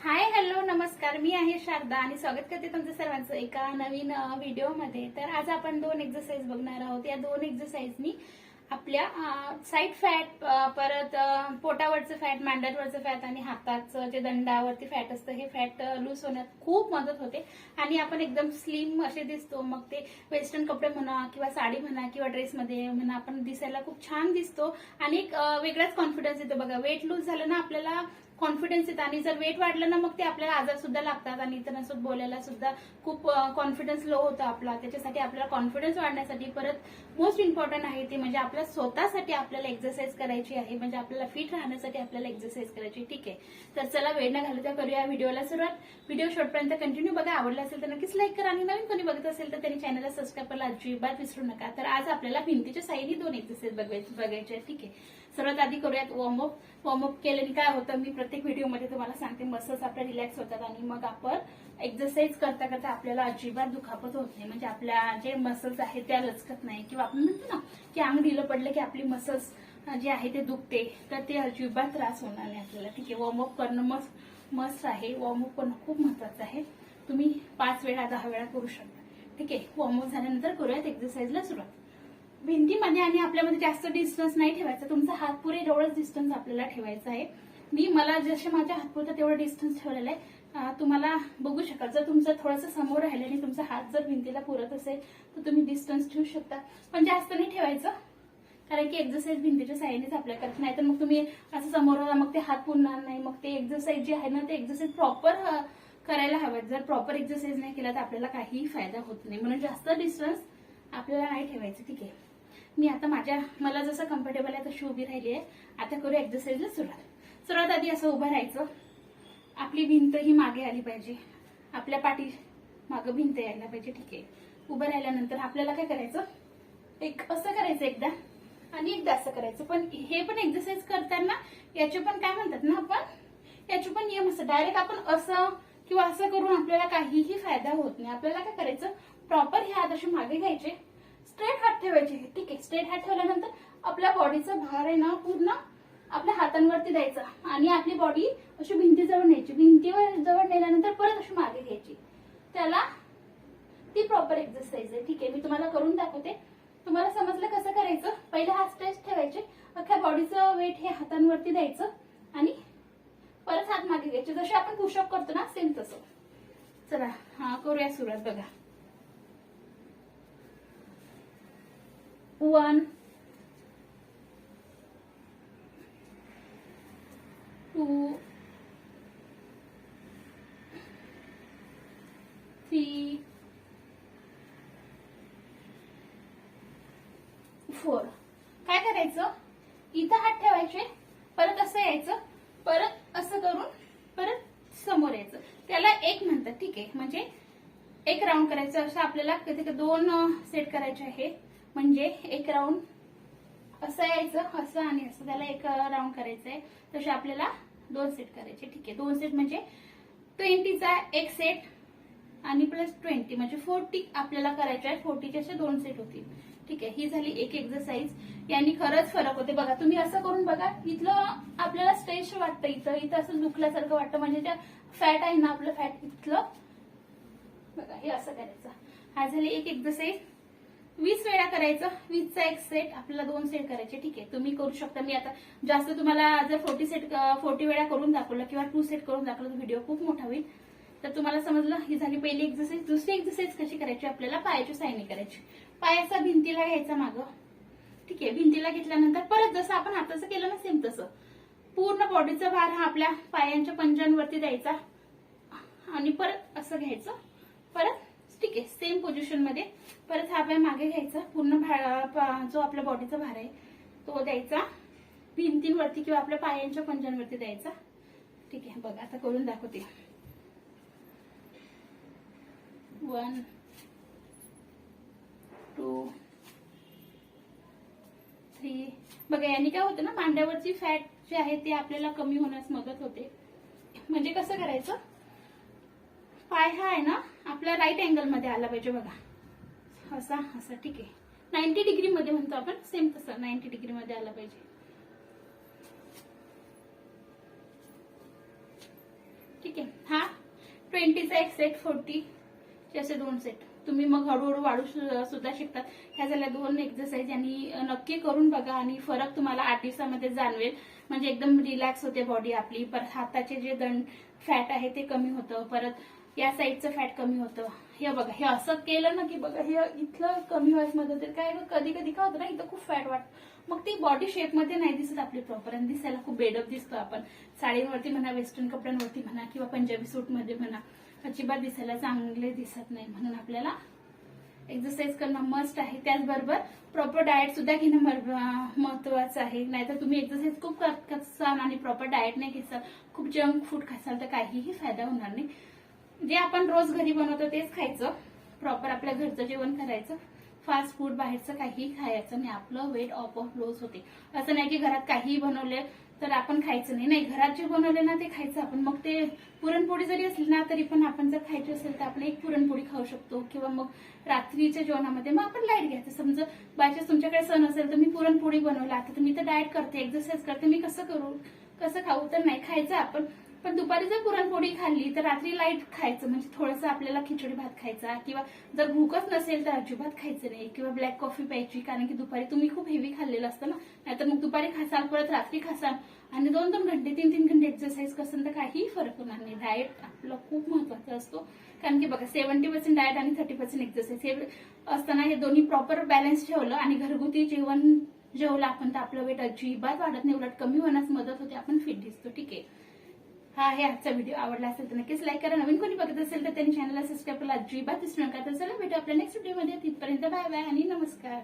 Hi hello नमस्कार. मी आहे शारदा आणि स्वागत करते तुमचं सर्वांचं एका नवीन व्हिडिओमध्ये. तर आज आपण दोन एक्सरसाइज बघणार आहोत. या दोन एक्सरसाइजनी आपल्या साईड फॅट परत पोटावरचं फॅट मांड्यावरचं फॅट आणि हाताचं जे दंडावरती फॅट असतं हे फॅट लूज होण्यात खूप मदत होते. आणि आपण एकदम स्लिम असे दिसतो. मग ते वेस्टर्न कपडे म्हणा किंवा साडी म्हणा किंवा ड्रेसमध्ये म्हणा आपण दिसायला खूप छान दिसतो. आणि एक वेगळाच कॉन्फिडन्स येतो. बघा वेट लूज झालं ना आपल्याला कॉन्फिडन्स येतं. आणि जर वेट वाढलं ना मग ते आपल्याला आजार सुद्धा लागतात आणि इतरांसोबत बोलायला सुद्धा खूप कॉन्फिडन्स लो होतो आपला. त्याच्यासाठी आपल्याला कॉन्फिडन्स वाढण्यासाठी परत मोस्ट इम्पॉर्टंट आहे ते म्हणजे आपल्या स्वतःसाठी आपल्याला एक्सरसाइज करायची आहे. म्हणजे आपल्याला फिट राहण्यासाठी आपल्याला एक्सरसाइज करायची. ठीक आहे? तर चला वेळ न घालता करूया व्हिडिओला सुरुवात. व्हिडिओ शॉर्टपर्यंत कंटिन्यू बघा. आवडला असेल तर नक्कीच लाईक करा. आणि नवीन कोणी बघत असेल तर त्यांनी चॅनलला सबस्क्राईब करायला अजिबात विसरू नका. तर आज आपल्याला भिंतीच्या साईडनी दोन एक्सरसाइज बघायचे ठीक आहे? सर्वात आधी करूयात वॉर्मअप वॉर्मअप केल्याने काय होतं मी प्रत्येक व्हिडिओमध्ये तुम्हाला सांगते मसल्स आपल्या रिलॅक्स होतात आणि मग आपण एक्सरसाइज करता करता आपल्याला अजिबात दुखापत होत नाही. म्हणजे आपल्या जे मसल्स आहेत त्या लचकत नाही. किंवा आपण म्हणतो ना की अंग ढिलं पडलं की आपली मसल्स जे आहे ते दुखते तर ते अजिबात त्रास होणार नाही आपल्याला. ठीक आहे वॉर्मअप करणं मस्त मस्त आहे. वॉर्मअप करणं खूप महत्वाचं आहे. तुम्ही पाच वेळा दहा वेळा करू शकता. ठीक आहे वॉर्मअप झाल्यानंतर करूयात एक्सरसाइजला सुरुवात. भिंतीमध्ये आणि आपल्यामध्ये जास्त डिस्टन्स नाही ठेवायचा. तुमचा हात पुरे एवढंच डिस्टन्स आपल्याला ठेवायचा आहे. मी मला जसे माझ्या हातपुरता तेवढं डिस्टन्स ठेवलेलं आहे. तुम्हाला बघू शकाल. जर तुमचं थोडंसं समोर राहिलं आणि तुमचा हात जर भिंतीला पुरत असेल तर तुम्ही डिस्टन्स ठेवू शकता. पण जास्त नाही ठेवायचं. कारण की एक्झरसाईज भिंतीच्या साईडनेच आपल्या करत नाही. तर मग तुम्ही असं समोर मग ते हात पुरणार नाही. मग ते एक्झरसाईज जे आहे ना ते एक्झरसाईज प्रॉपर करायला हवेत जर प्रॉपर एक्झरसाईज नाही केला तर आपल्याला काहीही फायदा होत नाही. म्हणून जास्त डिस्टन्स आपल्याला नाही ठेवायचं. ठीक आहे. मी आता माझ्या मला जसं कम्फर्टेबल आहे तशी उभी राहिली आहे. आता करू एक्सरसाइजला सुरुवात. सुरुवात आधी असं उभं राहायचं. आपली भिंत ही मागे आली पाहिजे. आपल्या पाठी मागं भिंत यायला पाहिजे ठीक आहे. उभं राहिल्यानंतर आपल्याला काय करायचं? एक असं करायचं एकदा आणि एकदा असं करायचं. पण हे पण एक्सरसाइज करताना याचे पण काय म्हणतात ना आपण? याचे पण नियम असतात. डायरेक्ट आपण असं किंवा असं करून आपल्याला काहीही फायदा होत नाही. आपल्याला काय करायचं? प्रॉपर हे आदर्श मागे घ्यायचे. स्ट्रेट हात ठेवायचे. ठीक आहे स्ट्रेट हात ठेवल्यानंतर आपल्या बॉडीचा भार आहे ना पूर्ण आपल्या हातांवरती द्यायचा. आणि आपली बॉडी अशी भिंतीजवळ न्यायची. भिंतीवर जवळ नेल्यानंतर परत अशी मागे घ्यायची. त्याला ती प्रॉपर एक्सरसाइज आहे. ठीक आहे मी तुम्हाला करून दाखवते. तुम्हाला समजलं कसं करायचं? पहिले हात स्ट्रेच ठेवायचे. अख्ख्या बॉडीचं वेट हे हातांवरती द्यायचं. आणि परत हात मागे घ्यायचे. जसे आपण पुशअप करतो ना सेम तसं. चला हा करूया सुरुवात बघा. वन टू थ्री फोर काय करायचं? इथं हात ठेवायचे परत असं यायचं परत असं करून परत समोर यायचं. त्याला एक म्हणतात ठीक आहे. म्हणजे एक राऊंड करायचं असं आपल्याला कधी कधी दोन सेट करायचे आहे म्हणजे एक राऊंड असं यायचं असं आणि असं. त्याला एक राऊंड करायचं आहे तसे आपल्याला दोन सेट करायचे. ठीक आहे. दोन सेट म्हणजे ट्वेंटीचा एक सेट आणि प्लस ट्वेंटी म्हणजे फोर्टी आपल्याला करायचे आहे. फोर्टीचे असे दोन सेट होतील. ठीक आहे. ही झाली एक एक्सरसाइज यांनी खरंच फरक होते. बघा तुम्ही असं करून बघा इथलं आपल्याला स्ट्रेच वाटतं इथं. इथं असं दुखल्यासारखं वाटतं. म्हणजे त्या फॅट आहे ना आपलं फॅट इथलं. बघा हे असं करायचं. हा झाली एक एक्सरसाइज वीस वेळा करायचं वीसचा एक सेट आपल्याला दोन सेट करायचे. ठीक आहे तुम्ही करू शकता. मी आता जास्त तुम्हाला जर फोर्टी सेट फोर्टी वेळा करून दाखवलं किंवा टू सेट करून दाखवलं तर व्हिडिओ खूप मोठा होईल. तर तुम्हाला समजलं ही झाली पहिली एक्सरसाइज दुसरी एक्सरसाइज कशी करायची? आपल्याला पायाची सायनी करायची. पायाचा भिंतीला घ्यायचा मागं. ठीक आहे भिंतीला घेतल्यानंतर परत जसं आपण हाताचं केलं ना सेम तसं. पूर्ण बॉडीचा भार हा आपल्या पायांच्या पंजांवरती द्यायचा आणि परत असं घ्यायचं. ठीक आहे. सेम पोझिशनमध्ये. परत हा पाय मागे घ्यायचा. पूर्ण जो आपल्या बॉडीचा भार आहे तो द्यायचा. भिंतींवरती किंवा आपल्या पायांच्या पंजांवरती द्यायचा. ठीक आहे बघा आता करून दाखवते. वन टू थ्री बघा यांनी काय होतं ना मांड्यावरची फॅट जे आहे ते आपल्याला कमी होण्यास मदत होते. म्हणजे कसं करायचं? पाय हा आहे ना आपल्या राईट अँगलमध्ये आला पाहिजे बघा. असा असा ठीक आहे. नाईन्टी डिग्री मध्ये म्हणतो आपण सेम तसं नाईन्टी डिग्री मध्ये आला पाहिजे. ठीक आहे. हा ट्वेंटीचा एक सेट फोर्टी असे दोन सेट तुम्ही मग हळूहळू वाढू सुद्धा शिकतात. ह्या झाल्या दोन एक्सरसाइज आणि नक्की करून बघा आणि फरक तुम्हाला आठ दिवसामध्ये जाणवेल. म्हणजे एकदम रिलॅक्स होते बॉडी आपली. परत हाताचे जे दंड फॅट आहे ते कमी होतं. परत या साईडचं फॅट कमी होतं. हे बघा हे असं केलं ना की बघा हे इथलं कमी व्हायस मदत होते काय कधी कधी काय होतं ना इथं खूप फॅट वाटतं. मग ती बॉडी शेपमध्ये नाही दिसत आपली प्रॉपर आणि दिसायला खूप बेडअप दिसतो आपण. साडीवरती म्हणा वेस्टर्न कपड्यांवरती म्हणा किंवा पंजाबी सूटमध्ये म्हणा अजिबात दिसायला चांगले दिसत नाही. म्हणून आपल्याला एक्सरसाइज करणं मस्ट आहे. त्याचबरोबर प्रॉपर डाएट सुद्धा घेणं मर- महत्वाचं आहे. नाहीतर तुम्ही एक्सरसाइज खूप करत असाल आणि प्रॉपर डाएट नाही घेसाल खूप जंक फूड खासाल तर काहीही फायदा होणार नाही. जे आपण रोज घरी बनवतो तेच खायचं. प्रॉपर आपल्या घरचं जेवण करायचं. फास्ट फूड बाहेरचं काहीही खायचं नाही. आपलं वेट ऑफ ऑफ लॉस होते. असं नाही की घरात काहीही बनवले तर आपण खायचं नाही. नाही घरात जे बनवले ना ते खायचं आपण. मग ते पुरणपोळी जरी असली ना तरी पण आपण जर खायची असेल तर आपण एक पुरणपोळी खाऊ शकतो. किंवा मग रात्रीच्या जेवणामध्ये मग आपण लाइट घ्यायचं. समजा बायचान्स तुमच्याकडे सण असेल तर मी पुरणपोळी बनवला. आता तर मी तर डाएट करते. एक्सरसाइज करते. मी कसं करू? कसं खाऊ? तर नाही खायचं आपण. पण दुपारी जर पुरणपोळी खाल्ली तर रात्री लाइट खायचं म्हणजे थोडंसं आपल्याला खिचडी भात खायचा किंवा जर भूकच नसेल तर अजिबात खायचं नाही किंवा ब्लॅक कॉफी प्यायची कारण की दुपारी तुम्ही खूप हेवी खाल्लेलं असतं ना नाहीतर मग दुपारी खासाल परत रात्री खासाल आणि दोन दोन घंटे तीन तीन घंटे एक्सरसाइज करसन तर काहीही फरक होणार नाही. डाएट आपलं खूप महत्त्वाचा असतो. कारण की बघा सेव्हन्टी पर्सेंट डाएट आणि थर्टी पर्सेंट एक्सरसाइज हे असताना हे दोन्ही प्रॉपर बॅलन्स ठेवलं आणि घरगुती जेवण जेवलं आपण तर आपलं वेट अजिबात वाढत नाही उलट कमी होण्यास मदत होते आपण फिट दिसतो ठीक आहे. हा आहे आजचा व्हिडिओ आवडला असेल तर नक्कीच लाईक करा. नवीन कोणी बघत असेल तर त्यांनी चॅनलला सबस्क्राईब करायला अजिबात विसरू नका. तर चला भेटू आपल्या नेक्स्ट व्हिडिओमध्ये तिथपर्यंत बाय बाय आणि नमस्कार.